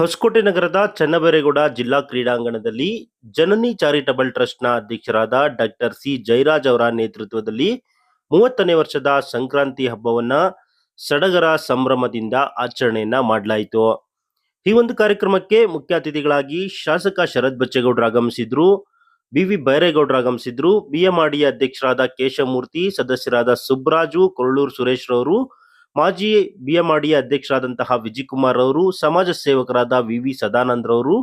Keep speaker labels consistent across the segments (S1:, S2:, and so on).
S1: ಹೊಸಕೋಟೆ ನಗರದ ಚನ್ನಬೇರೇಗೌಡ ಜಿಲ್ಲಾ ಕ್ರೀಡಾಂಗಣದಲ್ಲಿ ಜನನಿ ಚಾರಿಟಬಲ್ ಟ್ರಸ್ಟ್ನ ಅಧ್ಯಕ್ಷರಾದ ಡಾಕ್ಟರ್ ಸಿ ಜೈರಾಜ್ ಅವರ ನೇತೃತ್ವದಲ್ಲಿ ಮೂವತ್ತನೇ ವರ್ಷದ ಸಂಕ್ರಾಂತಿ ಹಬ್ಬವನ್ನ ಸಡಗರ ಸಂಭ್ರಮದಿಂದ ಆಚರಣೆಯನ್ನ ಮಾಡಲಾಯಿತು. ಈ ಒಂದು ಕಾರ್ಯಕ್ರಮಕ್ಕೆ ಮುಖ್ಯ ಅತಿಥಿಗಳಾಗಿ ಶಾಸಕ ಶರತ್ ಬಚ್ಚೇಗೌಡರು ಆಗಮಿಸಿದ್ರು ಬಿ ವಿ ಬೈರೇಗೌಡರು ಆಗಮಿಸಿದ್ರು, ಬಿಎಂಆರ್ಡಿ ಅಧ್ಯಕ್ಷರಾದ ಕೇಶವಮೂರ್ತಿ ಸದಸ್ಯರಾದ ಸುಬ್ರಾಜು, ಕೊರಳೂರು ಸುರೇಶ್ ರವರು ಮಾಜಿ ಬಿಎಂಆರ್ಡಿ ಅಧ್ಯಕ್ಷರಾದಂತಹ ವಿಜಯಕುಮಾರ್ ಅವರು ಸಮಾಜ ಸೇವಕರಾದ ವಿ ವಿ ಸದಾನಂದ್ರವರು,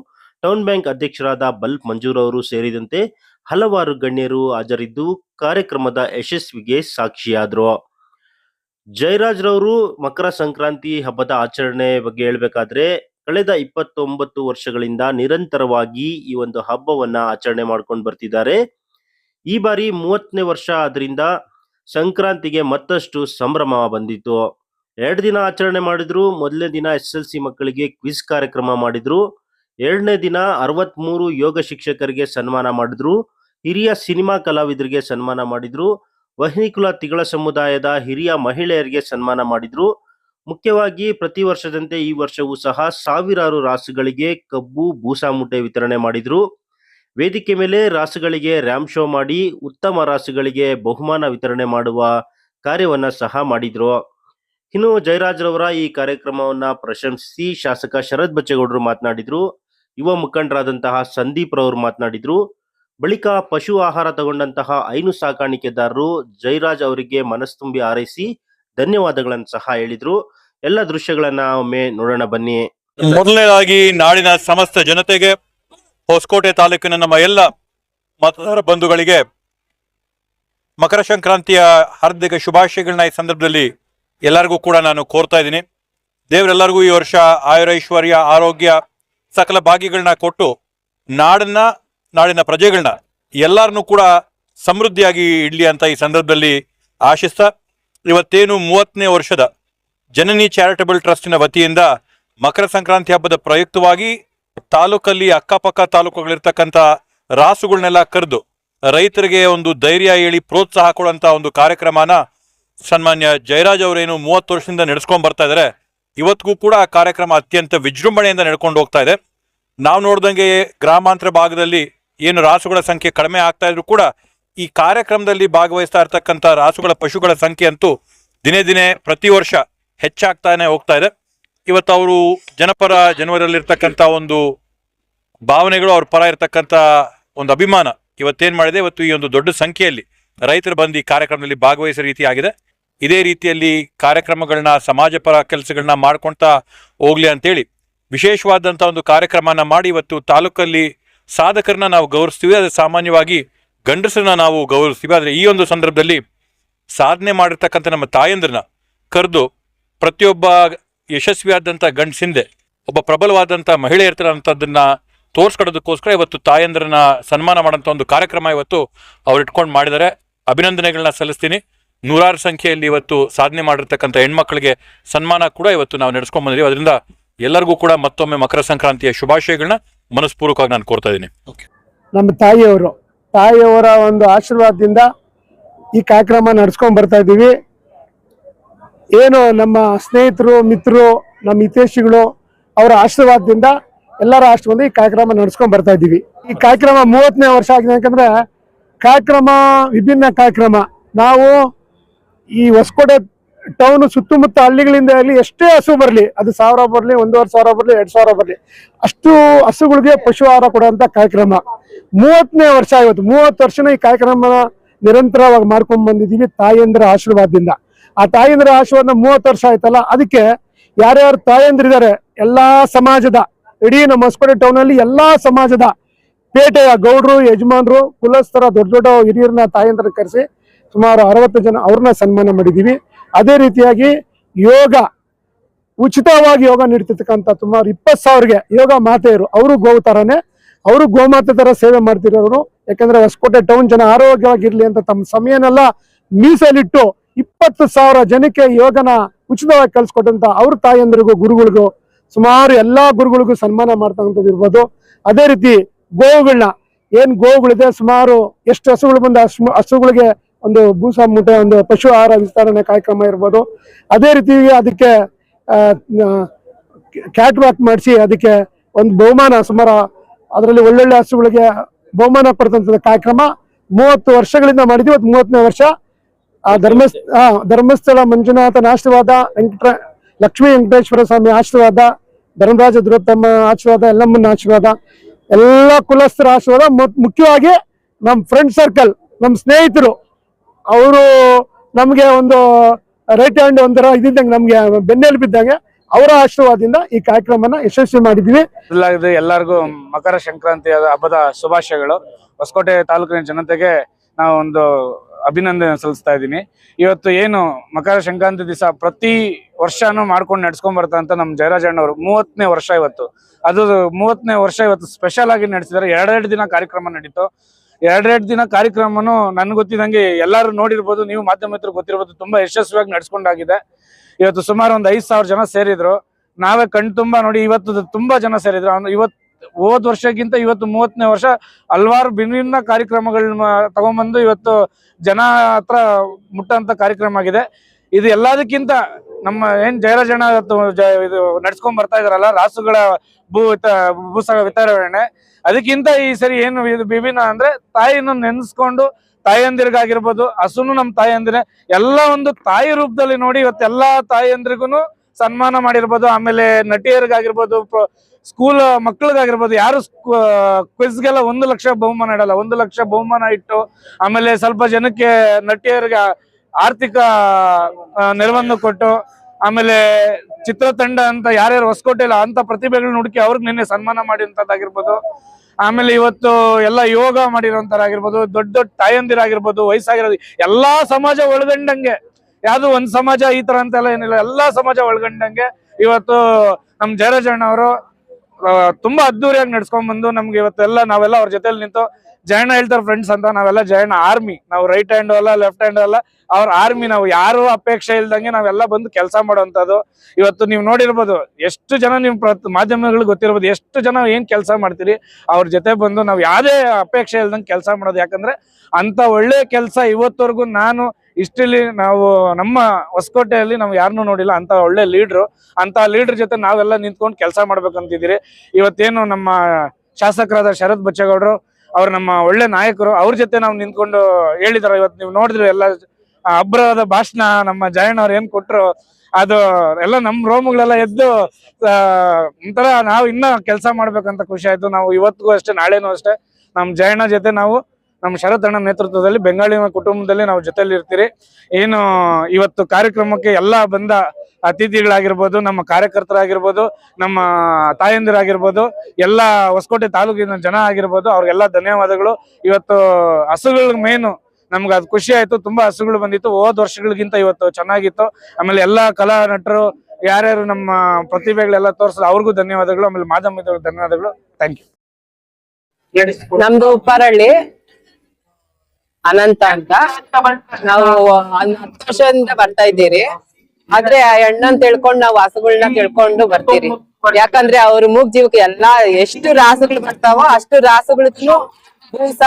S1: ಟೌನ್ ಬ್ಯಾಂಕ್ ಅಧ್ಯಕ್ಷರಾದ ಬಲ್ಪ್ ಮಂಜೂರ್ ಅವರು ಸೇರಿದಂತೆ ಹಲವಾರು ಗಣ್ಯರು ಹಾಜರಿದ್ದು ಕಾರ್ಯಕ್ರಮದ ಯಶಸ್ವಿಗೆ ಸಾಕ್ಷಿಯಾದರು. ಜಯರಾಜ್ ರವರು ಮಕರ ಸಂಕ್ರಾಂತಿ ಹಬ್ಬದ ಆಚರಣೆ ಬಗ್ಗೆ ಹೇಳಬೇಕಾದ್ರೆ, ಕಳೆದ ಇಪ್ಪತ್ತೊಂಬತ್ತು ವರ್ಷಗಳಿಂದ ನಿರಂತರವಾಗಿ ಈ ಒಂದು ಹಬ್ಬವನ್ನ ಆಚರಣೆ ಮಾಡ್ಕೊಂಡು ಬರ್ತಿದ್ದಾರೆ. ಈ ಬಾರಿ ಮೂವತ್ತನೇ ವರ್ಷ ಆದ್ರಿಂದ ಸಂಕ್ರಾಂತಿಗೆ ಮತ್ತಷ್ಟು ಸಂಭ್ರಮ ಬಂದಿತ್ತು. ಎರಡು ದಿನ ಆಚರಣೆ ಮಾಡಿದ್ರು, ಮೊದಲನೇ ದಿನ ಎಸ್ ಎಲ್ ಸಿ ಮಕ್ಕಳಿಗೆ ಕ್ವಿಜ್ ಕಾರ್ಯಕ್ರಮ ಮಾಡಿದ್ರು. ಎರಡನೇ ದಿನ ಅರವತ್ಮೂರು ಯೋಗ ಶಿಕ್ಷಕರಿಗೆ ಸನ್ಮಾನ ಮಾಡಿದ್ರು. ಹಿರಿಯ ಸಿನಿಮಾ ಕಲಾವಿದರಿಗೆ ಸನ್ಮಾನ ಮಾಡಿದ್ರು. ವಹಿನಿಕುಲ ತಿಗಳ ಸಮುದಾಯದ ಹಿರಿಯ ಮಹಿಳೆಯರಿಗೆ ಸನ್ಮಾನ ಮಾಡಿದ್ರು. ಮುಖ್ಯವಾಗಿ ಪ್ರತಿ ವರ್ಷದಂತೆ ಈ ವರ್ಷವೂ ಸಹ ಸಾವಿರಾರು ರಾಸುಗಳಿಗೆ ಕಬ್ಬು ಬೂಸಾಮೂಟೆ ವಿತರಣೆ ಮಾಡಿದ್ರು. ವೇದಿಕೆ ಮೇಲೆ ರಾಸುಗಳಿಗೆ ರ್ಯಾಮ್ ಶೋ ಮಾಡಿ ಉತ್ತಮ ರಾಸುಗಳಿಗೆ ಬಹುಮಾನ ವಿತರಣೆ ಮಾಡುವ ಕಾರ್ಯವನ್ನ ಸಹ ಮಾಡಿದ್ರು. ಇನ್ನು ಜಯರಾಜ್ರವರ ಈ ಕಾರ್ಯಕ್ರಮವನ್ನ ಪ್ರಶಂಸಿಸಿ ಶಾಸಕ ಶರತ್ ಬಚ್ಚೇಗೌಡರು ಮಾತನಾಡಿದ್ರು. ಯುವ ಮುಖಂಡರಾದಂತಹ ಸಂದೀಪ್ ರವರು ಮಾತನಾಡಿದ್ರು. ಬಳಿಕ ಪಶು ಆಹಾರ ತಗೊಂಡಂತಹ ಐನು ಸಾಕಾಣಿಕೆದಾರರು ಜಯರಾಜ್ ಅವರಿಗೆ ಮನಸ್ತುಂಬಿ ಹಾರೈಸಿ ಧನ್ಯವಾದಗಳನ್ನು ಸಹ ಹೇಳಿದ್ರು. ಎಲ್ಲ ದೃಶ್ಯಗಳನ್ನ ಒಮ್ಮೆ ನೋಡೋಣ ಬನ್ನಿ.
S2: ಮೊದಲನೇದಾಗಿ ನಾಡಿನ ಸಮಸ್ತ ಜನತೆಗೆ ಹೊಸಕೋಟೆ ತಾಲೂಕಿನ ನಮ್ಮ ಎಲ್ಲ ಮತದಾರ ಬಂಧುಗಳಿಗೆ ಮಕರ ಸಂಕ್ರಾಂತಿಯ ಹಾರ್ದಿಕ ಶುಭಾಶಯಗಳನ್ನ ಈ ಸಂದರ್ಭದಲ್ಲಿ ಎಲ್ಲರಿಗೂ ಕೂಡ ನಾನು ಕೋರ್ತಾ ಇದ್ದೀನಿ. ದೇವರೆಲ್ಲರಿಗೂ ಈ ವರ್ಷ ಆಯುರೈಶ್ವರ್ಯ ಆರೋಗ್ಯ ಸಕಲ ಭಾಗ್ಯಗಳನ್ನ ಕೊಟ್ಟು ನಾಡನ್ನ, ನಾಡಿನ ಪ್ರಜೆಗಳನ್ನ ಎಲ್ಲರನ್ನೂ ಕೂಡ ಸಮೃದ್ಧಿಯಾಗಿ ಇಡಲಿ ಅಂತ ಈ ಸಂದರ್ಭದಲ್ಲಿ ಆಶಿಸ್ತಾ, ಇವತ್ತೇನು ಮೂವತ್ತನೇ ವರ್ಷದ ಜನನಿ ಚಾರಿಟಬಲ್ ಟ್ರಸ್ಟಿನ ವತಿಯಿಂದ ಮಕರ ಸಂಕ್ರಾಂತಿ ಹಬ್ಬದ ಪ್ರಯುಕ್ತವಾಗಿ ತಾಲೂಕಲ್ಲಿ ಅಕ್ಕಪಕ್ಕ ತಾಲೂಕುಗಳಿರ್ತಕ್ಕಂಥ ರಾಸುಗಳನ್ನೆಲ್ಲ ಕರೆದು ರೈತರಿಗೆ ಒಂದು ಧೈರ್ಯ ಹೇಳಿ ಪ್ರೋತ್ಸಾಹ ಕೊಡುವಂಥ ಒಂದು ಕಾರ್ಯಕ್ರಮನ ಸನ್ಮಾನ್ಯ ಜಯರಾಜ್ ಅವರೇನು ಮೂವತ್ತು ವರ್ಷದಿಂದ ನಡೆಸ್ಕೊಂಡ್ ಬರ್ತಾ ಇದ್ದಾರೆ ಇವತ್ತಿಗೂ ಕೂಡ ಆ ಕಾರ್ಯಕ್ರಮ ಅತ್ಯಂತ ವಿಜೃಂಭಣೆಯಿಂದ ನಡ್ಕೊಂಡು ಹೋಗ್ತಾ ಇದೆ. ನಾವು ನೋಡ್ದಂಗೆ ಗ್ರಾಮಾಂತರ ಭಾಗದಲ್ಲಿ ಏನು ರಾಸುಗಳ ಸಂಖ್ಯೆ ಕಡಿಮೆ ಆಗ್ತಾ ಇದ್ರು ಕೂಡ ಈ ಕಾರ್ಯಕ್ರಮದಲ್ಲಿ ಭಾಗವಹಿಸ್ತಾ ಇರ್ತಕ್ಕಂಥ ರಾಸುಗಳ ಪಶುಗಳ ಸಂಖ್ಯೆ ಅಂತೂ ದಿನೇ ದಿನೇ ಪ್ರತಿ ವರ್ಷ ಹೆಚ್ಚಾಗ್ತಾನೆ ಹೋಗ್ತಾ ಇದೆ. ಇವತ್ತು ಅವರು ಜನಪರ ಜನವರಲ್ಲಿರ್ತಕ್ಕಂಥ ಒಂದು ಭಾವನೆಗಳು, ಅವ್ರ ಪರ ಇರತಕ್ಕಂಥ ಒಂದು ಅಭಿಮಾನ ಇವತ್ತೇನು ಮಾಡಿದೆ, ಇವತ್ತು ಈ ಒಂದು ದೊಡ್ಡ ಸಂಖ್ಯೆಯಲ್ಲಿ ರೈತರು ಬಂದು ಈ ಕಾರ್ಯಕ್ರಮದಲ್ಲಿ ಭಾಗವಹಿಸೋ ರೀತಿ ಆಗಿದೆ. ಇದೇ ರೀತಿಯಲ್ಲಿ ಕಾರ್ಯಕ್ರಮಗಳನ್ನ, ಸಮಾಜ ಪರ ಕೆಲಸಗಳನ್ನ ಮಾಡ್ಕೊಳ್ತಾ ಹೋಗ್ಲಿ ಅಂತೇಳಿ ವಿಶೇಷವಾದಂಥ ಒಂದು ಕಾರ್ಯಕ್ರಮನ ಮಾಡಿ ಇವತ್ತು ತಾಲೂಕಲ್ಲಿ ಸಾಧಕರನ್ನ ನಾವು ಗೌರವಿಸ್ತೀವಿ. ಅದು ಸಾಮಾನ್ಯವಾಗಿ ಗಂಡಸರನ್ನ ನಾವು ಗೌರವಿಸ್ತೀವಿ. ಆದರೆ ಈ ಒಂದು ಸಂದರ್ಭದಲ್ಲಿ ಸಾಧನೆ ಮಾಡಿರ್ತಕ್ಕಂಥ ನಮ್ಮ ತಾಯಂದ್ರನ್ನ ಕರೆದು ಪ್ರತಿಯೊಬ್ಬ ಯಶಸ್ವಿಯಾದಂಥ ಗಂಡಸಿಂದೆ ಒಬ್ಬ ಪ್ರಬಲವಾದಂಥ ಮಹಿಳೆ ಇರ್ತಾರೆ ಅಂತದನ್ನ ತೋರಿಸ್ಕೊಡೋದಕ್ಕೋಸ್ಕರ ಇವತ್ತು ತಾಯಂದ್ರನ್ನ ಸನ್ಮಾನ ಮಾಡೋಂಥ ಒಂದು ಕಾರ್ಯಕ್ರಮ ಇವತ್ತು ಅವ್ರು ಇಟ್ಕೊಂಡು ಮಾಡಿದ್ದಾರೆ. ಅಭಿನಂದನೆಗಳನ್ನ ಸಲ್ಲಿಸ್ತೀನಿ. ನೂರಾರು ಸಂಖ್ಯೆಯಲ್ಲಿ ಇವತ್ತು ಸಾಧನೆ ಮಾಡಿರ್ತಕ್ಕಂಥ ಹೆಣ್ಮಕ್ಳಿಗೆ ಸನ್ಮಾನ ಕೂಡ ಇವತ್ತು ನಾವು ನಡೆಸ್ಕೊಂಡು ಬಂದಿದ್ದೀವಿ. ಅದರಿಂದ ಎಲ್ಲರಿಗೂ ಕೂಡ ಮತ್ತೊಮ್ಮೆ ಮಕರ ಸಂಕ್ರಾಂತಿಯ ಶುಭಾಶಯಗಳನ್ನ ಮನಸ್ಪೂರ್ವಕವಾಗಿ ನಾನು ಕೋರ್ತಾ ಇದ್ದೀನಿ.
S3: ನಮ್ಮ ತಾಯಿಯವರು ತಾಯಿಯವರ ಒಂದು ಆಶೀರ್ವಾದದಿಂದ ಈ ಕಾರ್ಯಕ್ರಮ ನಡೆಸ್ಕೊಂಡ್ ಬರ್ತಾ ಇದ್ದೀವಿ. ಏನು ನಮ್ಮ ಸ್ನೇಹಿತರು, ಮಿತ್ರರು, ನಮ್ಮ ಹಿತೇಶಿಗಳು ಅವರ ಆಶೀರ್ವಾದದಿಂದ ಎಲ್ಲರ ಆಶೀರ್ವಾದ ಈ ಕಾರ್ಯಕ್ರಮ ನಡೆಸ್ಕೊಂಡು ಬರ್ತಾ ಇದ್ದೀವಿ. ಈ ಕಾರ್ಯಕ್ರಮ ಮೂವತ್ತನೇ ವರ್ಷ ಆಗಿದೆ ಯಾಕಂದ್ರೆ ಕಾರ್ಯಕ್ರಮ ವಿಭಿನ್ನ ಕಾರ್ಯಕ್ರಮ. ನಾವು ಈ ಹೊಸಕೋಟೆ ಟೌನ್ ಸುತ್ತಮುತ್ತ ಹಳ್ಳಿಗಳಿಂದ ಆಗಲಿ ಎಷ್ಟೇ ಹಸು ಬರಲಿ, ಅದು ಸಾವಿರ ಬರಲಿ, ಒಂದೂವರೆ ಸಾವಿರ ಬರಲಿ, ಎರಡು ಸಾವಿರ ಬರಲಿ, ಅಷ್ಟು ಹಸುಗಳಿಗೆ ಪಶು ಆಹಾರ ಕೊಡುವಂತ ಕಾರ್ಯಕ್ರಮ. ಮೂವತ್ತನೇ ವರ್ಷ ಇವತ್ತು ಮೂವತ್ತು ವರ್ಷನ ಈ ಕಾರ್ಯಕ್ರಮನ ನಿರಂತರವಾಗಿ ಮಾಡ್ಕೊಂಡು ಬಂದಿದ್ದೀವಿ ತಾಯಿಯಂದ್ರ ಆಶೀರ್ವಾದದಿಂದ. ಆ ತಾಯಂದ್ರ ಆಶೀರ್ವಾದ ಮೂವತ್ತು ವರ್ಷ ಆಯ್ತಲ್ಲ? ಅದಕ್ಕೆ ಯಾರ್ಯಾರು ತಾಯಂದ್ರಿದ್ದಾರೆ, ಎಲ್ಲಾ ಸಮಾಜದ, ಇಡೀ ನಮ್ಮ ಹೊಸಕೋಟೆ ಟೌನ್ ಅಲ್ಲಿ ಎಲ್ಲಾ ಸಮಾಜದ ಪೇಟೆಯ ಗೌಡ್ರು, ಯಜಮಾನ್ರು, ಕುಲಸ್ಥರ ದೊಡ್ಡ ದೊಡ್ಡ ಹಿರಿಯರನ್ನ ತಾಯಂದ್ರ ಕರೆಸಿ ಸುಮಾರು ಅರವತ್ತು ಜನ ಅವ್ರನ್ನ ಸನ್ಮಾನ ಮಾಡಿದ್ದೀವಿ ಅದೇ ರೀತಿಯಾಗಿ ಯೋಗ, ಉಚಿತವಾಗಿ ಯೋಗ ನೀಡ್ತಿರ್ತಕ್ಕಂಥ ಸುಮಾರು ಇಪ್ಪತ್ತು ಸಾವಿರಗೆ ಯೋಗ ಮಾತೆಯರು, ಅವರು ಗೋವು ಥರನೇ ಅವರು ಗೋಮಾತೆ ಥರ ಸೇವೆ ಮಾಡ್ತಿರೋರು. ಯಾಕಂದ್ರೆ ಹೊಸಕೋಟೆ ಟೌನ್ ಜನ ಆರೋಗ್ಯವಾಗಿರ್ಲಿ ಅಂತ ತಮ್ಮ ಸಮಯನೆಲ್ಲ ಮೀಸಲಿಟ್ಟು ಇಪ್ಪತ್ತು ಸಾವಿರ ಜನಕ್ಕೆ ಯೋಗನ ಉಚಿತವಾಗಿ ಕಲ್ಸ್ಕೊಟ್ಟಂತ ಅವ್ರ ತಾಯಿಯಂದ್ರಿಗೂ, ಗುರುಗಳಿಗೂ, ಸುಮಾರು ಎಲ್ಲಾ ಗುರುಗಳಿಗೂ ಸನ್ಮಾನ ಮಾಡ್ತಕ್ಕಂಥದ್ದು ಇರ್ಬೋದು. ಅದೇ ರೀತಿ ಗೋವುಗಳನ್ನ ಏನ್ ಗೋವುಗಳಿದೆ, ಸುಮಾರು ಎಷ್ಟು ಹಸುಗಳು ಬಂದ ಹಸು, ಹಸುಗಳಿಗೆ ಒಂದು ಬೂಸ ಮುಟ್ಟೆ ಒಂದು ಪಶು ಆಹಾರ ವಿಸ್ತರಣೆ ಕಾರ್ಯಕ್ರಮ ಇರ್ಬೋದು. ಅದೇ ರೀತಿ ಅದಕ್ಕೆ ಕ್ಯಾಟ್ ವಾಕ್ ಮಾಡಿಸಿ ಅದಕ್ಕೆ ಒಂದು ಬಹುಮಾನ ಸುಮಾರು ಅದರಲ್ಲಿ ಒಳ್ಳೊಳ್ಳೆ ಹಸುಗಳಿಗೆ ಬಹುಮಾನ ಕೊಡ್ತಂತ ಕಾರ್ಯಕ್ರಮ. ಮೂವತ್ತು ವರ್ಷಗಳಿಂದ ಮಾಡಿದ್ವಿ, ಇವತ್ತು ಮೂವತ್ತನೇ ವರ್ಷ. ಆ ಧರ್ಮಸ್ ಧರ್ಮಸ್ಥಳ ಮಂಜುನಾಥನ ಆಶೀರ್ವಾದ ವೆಂಕಟ ಲಕ್ಷ್ಮೀ ವೆಂಕಟೇಶ್ವರ ಸ್ವಾಮಿ ಆಶೀರ್ವಾದ ಧರ್ಮರಾಜ ದುರೋತ್ತಮ ಆಶೀರ್ವಾದ ಎಲ್ಲಮ್ಮನ ಆಶೀರ್ವಾದ ಎಲ್ಲ ಕುಲಸ್ಥರ ಆಶೀರ್ವಾದ ಮುಖ್ಯವಾಗಿ ನಮ್ಮ ಫ್ರೆಂಡ್ ಸರ್ಕಲ್ ನಮ್ಮ ಸ್ನೇಹಿತರು. ಅವರು ನಮಗೆ ಒಂದು ರೈಟ್ ಹ್ಯಾಂಡ್ ಒಂಥರ ಇದ್ದಂಗೆ ನಮಗೆ ಬೆನ್ನೆಲು ಬಿದ್ದಂಗೆ ಅವರ ಆಶೀರ್ವಾದದಿಂದ ಈ ಕಾರ್ಯಕ್ರಮನ ಯಶಸ್ವಿ ಮಾಡಿದ್ವಿ.
S4: ಎಲ್ಲರಿಗೂ ಮಕರ ಸಂಕ್ರಾಂತಿ ಹಬ್ಬದ ಶುಭಾಶಯಗಳು. ಹೊಸಕೋಟೆ ತಾಲೂಕಿನ ಜನತೆಗೆ ನಾವು ಒಂದು ಅಭಿನಂದನೆ ಸಲ್ಲಿಸ್ತಾ ಇದ್ದೀನಿ. ಇವತ್ತು ಏನು ಮಕರ ಸಂಕ್ರಾಂತಿ ದಿವಸ ಪ್ರತಿ ವರ್ಷನೂ ಮಾಡ್ಕೊಂಡು ನಡ್ಸ್ಕೊಂಡ್ ಬರ್ತಾ ಅಂತ ನಮ್ಮ ಜಯರಾಜಣ್ಣವರು ಮೂವತ್ತನೇ ವರ್ಷ ಇವತ್ತು. ಅದು ಮೂವತ್ತನೇ ವರ್ಷ ಇವತ್ತು ಸ್ಪೆಷಲ್ ಆಗಿ ನಡೆಸಿದ್ದಾರೆ. ಎರಡೆರಡು ದಿನ ಕಾರ್ಯಕ್ರಮ ನಡೀತು. ಎರಡೆರಡು ದಿನ ಕಾರ್ಯಕ್ರಮನು ನನ್ಗೆ ಗೊತ್ತಿದಂಗೆ ಎಲ್ಲರೂ ನೋಡಿರ್ಬೋದು, ನೀವು ಮಾಧ್ಯಮಿತರು ಗೊತ್ತಿರ್ಬೋದು, ತುಂಬಾ ಯಶಸ್ವಿಯಾಗಿ ನಡ್ಸ್ಕೊಂಡಾಗಿದೆ. ಇವತ್ತು ಸುಮಾರು ಒಂದು ಐದ್ ಸಾವಿರ ಜನ ಸೇರಿದ್ರು. ನಾವೇ ಕಣ್ ತುಂಬಾ ನೋಡಿ ಇವತ್ತು ತುಂಬಾ ಜನ ಸೇರಿದ್ರು. ಅವನು ಇವತ್ತು ಹೋದ್ ವರ್ಷಕ್ಕಿಂತ ಇವತ್ತು ಮೂವತ್ತನೇ ವರ್ಷ ಹಲವಾರು ಭಿನ್ನ ಕಾರ್ಯಕ್ರಮಗಳನ್ನ ತಗೊಂಬಂದು ಇವತ್ತು ಜನ ಹತ್ರ ಮುಟ್ಟಂತ ಕಾರ್ಯಕ್ರಮ ಆಗಿದೆ. ಇದು ಎಲ್ಲದಕ್ಕಿಂತ ನಮ್ಮ ಏನ್ ಜಯರಾಜಣ್ಣ ಇದು ನಡ್ಸ್ಕೊಂಡ್ ಬರ್ತಾ ಇದಾರಲ್ಲ ರಾಸುಗಳ ಭೂ ಭೂಸ ವಿತರಣೆ ಅದಕ್ಕಿಂತ ಈ ಸರಿ ಏನು ಇದು ವಿಭಿನ್ನ ಅಂದ್ರೆ ತಾಯಿನ ನೆನೆಸ್ಕೊಂಡು ತಾಯಂದಿರಿಗಾಗಿರ್ಬೋದು, ಹಸುನು ನಮ್ಮ ತಾಯಿಯಂದಿರೇ ಎಲ್ಲ ಒಂದು ತಾಯಿ ರೂಪದಲ್ಲಿ ನೋಡಿ ಇವತ್ತು ಎಲ್ಲಾ ತಾಯಂದ್ರಿಗೂ ಸನ್ಮಾನ ಮಾಡಿರ್ಬೋದು, ಆಮೇಲೆ ನಟಿಯರಿಗಾಗಿರ್ಬೋದು ಸ್ಕೂಲ್ ಮಕ್ಕಳಿಗಾಗಿರ್ಬೋದು ಯಾರು ಕ್ವಿಜ್ಗೆಲ್ಲ ಒಂದು ಲಕ್ಷ ಬಹುಮಾನ ಇಡಲ್ಲ. ಒಂದು ಲಕ್ಷ ಬಹುಮಾನ ಇಟ್ಟು, ಆಮೇಲೆ ಸ್ವಲ್ಪ ಜನಕ್ಕೆ ನಟಿಯರಿಗೆ ಆರ್ಥಿಕ ನೆರವನ್ನು ಕೊಟ್ಟು, ಆಮೇಲೆ ಚಿತ್ರತಂಡ ಅಂತ ಯಾರ್ಯಾರು ಹೊಸಕೋಟೆಲ್ಲ ಅಂತ ಪ್ರತಿಭೆಗಳನ್ನ ಹುಡುಕಿ ಅವ್ರಿಗೆ ನಿನ್ನೆ ಸನ್ಮಾನ ಮಾಡಿದಂಥದ್ದಾಗಿರ್ಬೋದು ಆಮೇಲೆ ಇವತ್ತು ಎಲ್ಲ ಯೋಗ ಮಾಡಿರೋಂಥರಾಗಿರ್ಬೋದು ದೊಡ್ಡ ದೊಡ್ಡ ತಾಯಂದಿರಾಗಿರ್ಬೋದು, ವಯಸ್ಸಾಗಿರೋದು, ಎಲ್ಲ ಸಮಾಜ ಒಳಗಂಡಂಗೆ. ಯಾವುದು ಒಂದು ಸಮಾಜ ಈ ತರ ಅಂತೆಲ್ಲ ಏನಿಲ್ಲ, ಎಲ್ಲಾ ಸಮಾಜ ಒಳಗಂಡಂಗೆ. ಇವತ್ತು ನಮ್ಮ ಜಯರಾಜಣ್ಣ ಅವರು ತುಂಬಾ ಅದ್ದೂರಿಯಾಗಿ ನಡ್ಸ್ಕೊಂಡ್ ಬಂದು ನಮ್ಗೆ ಇವತ್ತೆಲ್ಲ ನಾವೆಲ್ಲ ಅವ್ರ ಜೊತೆಲಿ ನಿಂತು ಜಯಣ್ಣ ಹೇಳ್ತಾರೆ ಫ್ರೆಂಡ್ಸ್ ಅಂತ, ನಾವೆಲ್ಲ ಜಯಣ್ಣ ಆರ್ಮಿ ನಾವು ರೈಟ್ ಹ್ಯಾಂಡ್ ಅಲ್ಲ ಲೆಫ್ಟ್ ಹ್ಯಾಂಡ್ ಅಲ್ಲ, ಅವ್ರ ಆರ್ಮಿ ನಾವು ಯಾರು ಅಪೇಕ್ಷೆ ಇಲ್ದಂಗೆ ನಾವೆಲ್ಲ ಬಂದು ಕೆಲಸ ಮಾಡುವಂತದ್ದು ಇವತ್ತು ನೀವು ನೋಡಿರ್ಬೋದು, ಎಷ್ಟು ಜನ ನಿಮ್ ಮಾಧ್ಯಮಗಳು ಗೊತ್ತಿರ್ಬೋದು, ಎಷ್ಟು ಜನ ಏನ್ ಕೆಲಸ ಮಾಡ್ತೀರಿ, ಅವ್ರ ಜೊತೆ ಬಂದು ನಾವು ಯಾವ್ದೇ ಅಪೇಕ್ಷೆ ಇಲ್ದಂಗೆ ಕೆಲಸ ಮಾಡೋದು. ಯಾಕಂದ್ರೆ ಅಂತ ಒಳ್ಳೆ ಕೆಲಸ ಇವತ್ತವರೆಗೂ ನಾನು ಇಷ್ಟಲ್ಲಿ ನಾವು ನಮ್ಮ ಹೊಸಕೋಟೆಯಲ್ಲಿ ನಾವು ಯಾರನ್ನೂ ನೋಡಿಲ್ಲ ಅಂತ ಒಳ್ಳೆ ಲೀಡ್ರು ಅಂತ ಲೀಡರ್ ಜೊತೆ ನಾವೆಲ್ಲ ನಿಂತ್ಕೊಂಡು ಕೆಲಸ ಮಾಡ್ಬೇಕಂತಿದ್ದೀರಿ. ಇವತ್ತೇನು ನಮ್ಮ ಶಾಸಕರಾದ ಶರತ್ ಬಚ್ಚೇಗೌಡರು, ಅವ್ರು ನಮ್ಮ ಒಳ್ಳೆ ನಾಯಕರು, ಅವ್ರ ಜೊತೆ ನಾವು ನಿಂತ್ಕೊಂಡು ಹೇಳಿದಾರೆ. ಇವತ್ತು ನೀವು ನೋಡಿದ್ರಿ ಎಲ್ಲ ಅಬ್ರದ ಭಾಷಣ, ನಮ್ಮ ಜಯಣ್ಣ ಅವ್ರು ಏನ್ ಕೊಟ್ರು, ಅದು ಎಲ್ಲ ನಮ್ ರೋಮಗಳೆಲ್ಲ ಎದ್ದು ಒಂಥರ ನಾವು ಇನ್ನ ಕೆಲಸ ಮಾಡ್ಬೇಕಂತ ಖುಷಿ ಆಯ್ತು. ನಾವು ಇವತ್ತಿಗೂ ಅಷ್ಟೇ, ನಾಳೆನೂ ಅಷ್ಟೇ, ನಮ್ಮ ಜಯಣ್ಣ ಜೊತೆ ನಾವು ನಮ್ಮ ಶರತ್ ಅಣ್ಣ ನೇತೃತ್ವದಲ್ಲಿ ಬೆಂಗಾಳಿನ ಕುಟುಂಬದಲ್ಲಿ ನಾವು ಜೊತೆಲಿ ಇರ್ತೀರಿ ಏನು, ಇವತ್ತು ಕಾರ್ಯಕ್ರಮಕ್ಕೆ ಎಲ್ಲ ಬಂದ ಅತಿಥಿಗಳಾಗಿರ್ಬೋದು, ನಮ್ಮ ಕಾರ್ಯಕರ್ತರಾಗಿರ್ಬೋದು, ನಮ್ಮ ತಾಯಂದಿರಾಗಿರ್ಬೋದು, ಎಲ್ಲ ಹೊಸಕೋಟೆ ತಾಲೂಕಿನ ಜನ ಆಗಿರ್ಬೋದು, ಅವ್ರಿಗೆಲ್ಲ ಧನ್ಯವಾದಗಳು. ಇವತ್ತು ಹಸುಗಳ ಮೇನು ನಮ್ಗೆ ಅದು ಖುಷಿ ಆಯ್ತು, ತುಂಬಾ ಹಸುಗಳು ಬಂದಿತ್ತು. ಹೋದ ವರ್ಷಗಳಿಗಿಂತ ಇವತ್ತು ಚೆನ್ನಾಗಿತ್ತು. ಆಮೇಲೆ ಎಲ್ಲಾ ಕಲಾ ನಟರು, ಯಾರ್ಯಾರು ನಮ್ಮ ಪ್ರತಿಭೆಗಳೆಲ್ಲ ತೋರಿಸಿದ್ರು ಅವ್ರಿಗೂ ಧನ್ಯವಾದಗಳು. ಆಮೇಲೆ ಮಾಧ್ಯಮದವ್ರಿಗೆ ಧನ್ಯವಾದಗಳು. ಥ್ಯಾಂಕ್ ಯು
S5: ನಮ್ದು ಉಪ್ಪಾರಳ್ಳಿ. ಅನಂತ ಅಂತ. ನಾವು ಹತ್ತು ವರ್ಷದಿಂದ ಬರ್ತಾ ಇದ್ದೀರಿ. ಆದ್ರೆ ಆ ಹೆಣ್ಣನ್ ತಿಳ್ಕೊಂಡ್ ನಾವು ಹಸುಗಳನ್ನ ತಿಳ್ಕೊಂಡು ಬರ್ತೀರಿ. ಯಾಕಂದ್ರೆ ಅವ್ರ ಮೂಗ್ ಜೀವಕ್ಕೆ ಎಲ್ಲಾ, ಎಷ್ಟು ರಾಸುಗಳು ಬರ್ತಾವೋ ಅಷ್ಟು ರಾಸುಗಳಿಗೂ ಬೂಸ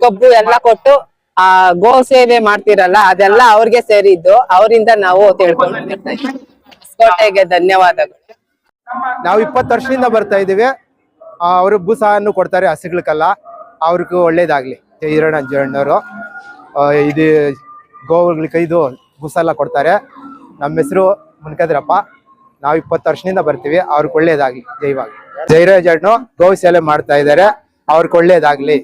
S5: ಕೊಬ್ಬು ಎಲ್ಲ ಕೊಟ್ಟು, ಆ, ಗೋ ಸೇವೆ ಮಾಡ್ತಿರಲ್ಲ, ಅದೆಲ್ಲ ಅವ್ರಿಗೆ ಸೇರಿದ್ದು. ಅವರಿಂದ ನಾವು ತಿಳ್ಕೊಂಡು ಕೋಟೆಗೆ ಧನ್ಯವಾದಗಳು.
S6: ನಾವು ಇಪ್ಪತ್ತು ವರ್ಷದಿಂದ ಬರ್ತಾ ಇದೀವಿ ಅವರು ಭೂಸಾಯನ್ನು ಕೊಡ್ತಾರೆ ಹಸುಗಳಿಗೆಲ್ಲ. ಅವ್ರಿಗೂ ಒಳ್ಳೇದಾಗ್ಲಿ. ಈರಣ್ಣ ಜೀರಣ್ಣವರು ಇದು ಗೋವುಗಳಿಗೆ ಕೈದು ಗುಸಲ್ಲ ಕೊಡ್ತಾರೆ. ನಮ್ಮ ಹೆಸರು ಮುನ್ಕದ್ರಪ್ಪ. ನಾವು ಇಪ್ಪತ್ತು ವರ್ಷದಿಂದ ಬರ್ತೀವಿ. ಅವ್ರಿಗೆ ಒಳ್ಳೇದಾಗ್ಲಿ. ಜೈವಾಗಿ ಅಣ್ಣು. ಗೋವು ಸೇಲೆ ಮಾಡ್ತಾ ಇದ್ದಾರೆ. ಅವ್ರಿಗೆ ಒಳ್ಳೇದಾಗ್ಲಿ.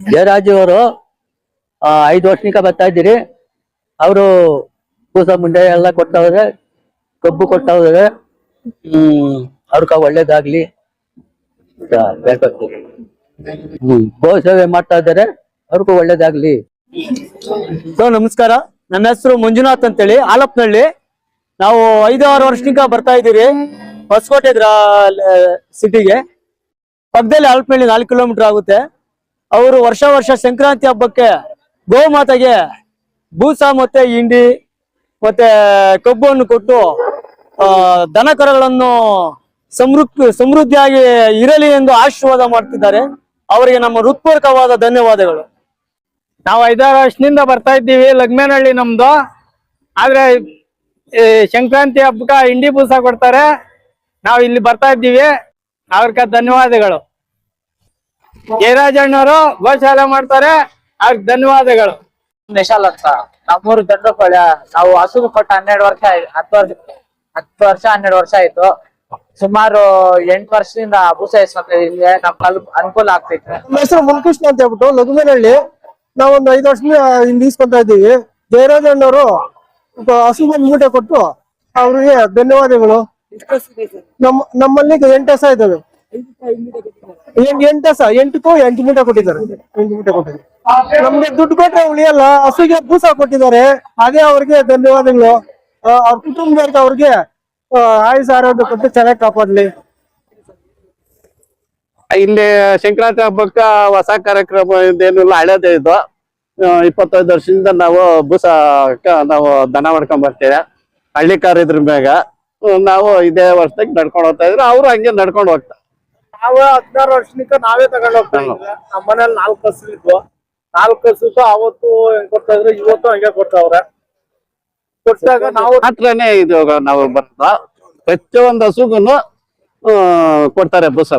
S7: ಜಯರಾಜ್ ಅವರು ಐದು ವರ್ಷನಿಕ ಬರ್ತಾ ಇದ್ದೀರಿ. ಅವರು ಕೂಸ ಮುಂಡೆ ಎಲ್ಲ ಕೊಡ್ತಾ ಹೋದ್ರೆ, ಕಬ್ಬು ಕೊಡ್ತಾ ಹೋದ್ರೆ, ಹ್ಮ್ ಅವ್ರಕ ಒಳ್ಳೇದಾಗ್ಲಿ ಅಂತ ಹೇಳ್ಕೊಳ್ತೀನಿ. ಹ್ಮ್. ಗೋ ಸೇವೆ ಮಾಡ್ತಾ ಇದ್ದಾರೆ. ಅವ್ರಿಗೂ ಒಳ್ಳೇದಾಗ್ಲಿ.
S8: ಸೊ ನಮಸ್ಕಾರ. ನನ್ನ ಹೆಸರು ಮಂಜುನಾಥ್ ಅಂತೇಳಿ. ಆಲಪ್ನಹಳ್ಳಿ ನಾವು ಐದು ಆರು ವರ್ಷನಿಂದ ಬರ್ತಾ ಇದ್ದೀರಿ. ಹೊಸಕೋಟೆ ಸಿಟಿಗೆ. ಪಕ್ಕದಲ್ಲಿ ಆಲಪ್ನಹಳ್ಳಿ ನಾಲ್ಕು ಕಿಲೋಮೀಟರ್ ಆಗುತ್ತೆ. ಅವರು ವರ್ಷ ವರ್ಷ ಸಂಕ್ರಾಂತಿ ಹಬ್ಬಕ್ಕೆ ಗೋಮಾತೆಗೆ ಬೂಸ ಮತ್ತೆ ಹಿಂಡಿ ಮತ್ತೆ ಕಬ್ಬನ್ನು ಕೊಟ್ಟು ದನ ಕರುಗಳನ್ನು ಸಮೃದ್ಧಿ ಸಮೃದ್ಧಿಯಾಗಿ ಇರಲಿ ಎಂದು ಆಶೀರ್ವಾದ ಮಾಡ್ತಿದ್ದಾರೆ. ಅವರಿಗೆ ನಮ್ಮ ಹೃತ್ಪೂರ್ವಕವಾದ ಧನ್ಯವಾದಗಳು.
S9: ನಾವು ಐದಾರು ವರ್ಷದಿಂದ ಬರ್ತಾ ಇದ್ದೀವಿ ಲಗ್ಮೇನಹಳ್ಳಿ ನಮ್ದು. ಆದ್ರೆ
S10: ಈ ಸಂಕ್ರಾಂತಿ ಹಬ್ಬಕ್ಕ ಹಿಂಡಿ ಬೂಸ ಕೊಡ್ತಾರೆ. ನಾವು ಇಲ್ಲಿ ಬರ್ತಾ ಇದ್ದೀವಿ. ಅವ್ರಿಗೆ ಧನ್ಯವಾದಗಳು. ಜಯರಾಜಣ್ಣವರು ಗೋಶಾಲೆ ಮಾಡ್ತಾರೆ ಅವ್ರಿಗೆ ಧನ್ಯವಾದಗಳು.
S9: ನಿಶಾಲ್ ಅಂತ ನಮ್ಮೂರು ದಂಡಪಳ್ಳ ನಾವು ಹಸುಗು ಕೊಟ್ಟ ಹನ್ನೆರಡು ವರ್ಷ ಹತ್ತು ವರ್ಷ ಹತ್ತು ವರ್ಷ ಹನ್ನೆರಡು ವರ್ಷ ಆಯ್ತು. ಸುಮಾರು ಎಂಟು ವರ್ಷದಿಂದ ನಮ್ಗೆ ಅಲ್- ಅನುಕೂಲ ಆಗ್ತೈತೆ.
S11: ನಮ್ಮ ಹೆಸರು ಮುನ್ಕೃಷ್ಣ ಅಂತ ಹೇಳ್ಬಿಟ್ಟು ಲಘುಮೇನಹಳ್ಳಿ ನಾವೊಂದು ಐದು ವರ್ಷದಿಂದ ಇಲ್ಲಿ ಈಸ್ಕೊಂತಾ ಇದ್ದೀವಿ. ಜಯರಾಜಣ್ಣವರು ಹಸು ಮೂಟೆ ಕೊಟ್ಟು ಅವ್ರಿಗೆ ಧನ್ಯವಾದಗಳು. ನಮ್ಮ ನಮ್ಮಲ್ಲಿ ಎಂಟು ಹಸ ಇದಾವೆ ಎಂಟು ಹಸ, ಎಂಟಕ್ಕೂ ಎಂಟು ಮೂಟೆ ಕೊಟ್ಟಿದ್ದಾರೆ. ಎಂಟು ಮೂಟೆ ಕೊಟ್ಟಿದ್ದಾರೆ. ನಮ್ಗೆ ದುಡ್ಡು ಕೊಟ್ಟರೆ ಉಳಿಯಲ್ಲ, ಹಸುಗೆ ಭೂಸ ಕೊಟ್ಟಿದ್ದಾರೆ. ಅದೇ ಅವ್ರಿಗೆ ಧನ್ಯವಾದಗಳು. ಅವ್ರ ಕುಟುಂಬದವ್ರಿಗೆ ಅವ್ರಿಗೆ ಆ, ಆಯುಷ್ ಆರೋಗ್ಯ ಕೊಟ್ಟು ಚೆನ್ನಾಗಿ ಕಾಪಾಡ್ಲಿ.
S12: ಇಲ್ಲಿ ಶಂಕರಾಚ ಹಬ್ಬಕ್ಕ ಹೊಸ ಕಾರ್ಯಕ್ರಮ ಇದೇನಿಲ್ಲ ಹಳೇದೇ ಇದು. ಇಪ್ಪತ್ತೈದು ವರ್ಷದಿಂದ ನಾವು ಬೂಸ ನಾವು ದನ ಮಾಡ್ಕೊಂಡ್ ಹಳ್ಳಿ ಕಾರ್ ಇದ್ರ ಮ್ಯಾಗ. ನಾವು ಇದೇ ವರ್ಷದಾಗ ನಡ್ಕೊಂಡು ಹೋಗ್ತಾ ಇದ್ರು ಅವ್ರು ಹಂಗೆ ನಡ್ಕೊಂಡು ಹೋಗ್ತಾ.
S11: ನಾವು ಹದಿನಾರು ವರ್ಷದಿಂದ ನಾವೇ ತಗೊಂಡ್ ಹೋಗ್ತಾ ಇದ್ವಿ. ನಮ್ಮ ಮನೇಲಿ ನಾಲ್ಕು ಹಸು ಇದ್ವು. ನಾಲ್ಕು ಹಸು ಅವತ್ತು ಹೆಂಗ್ ಕೊಡ್ತಾ ಇದ್ರು ಇವತ್ತು ಹಂಗೆ ಕೊಡ್ತಾವ್ರೆ. ಕೊಟ್ಟಾಗ ನಾವು
S12: ಹತ್ರನೇ ಇದು ನಾವು ಬರ್ತಾ ಪ್ರತಿಯೊಂದು ಹಸುಗುನು ಕೊಡ್ತಾರೆ ಬೂಸ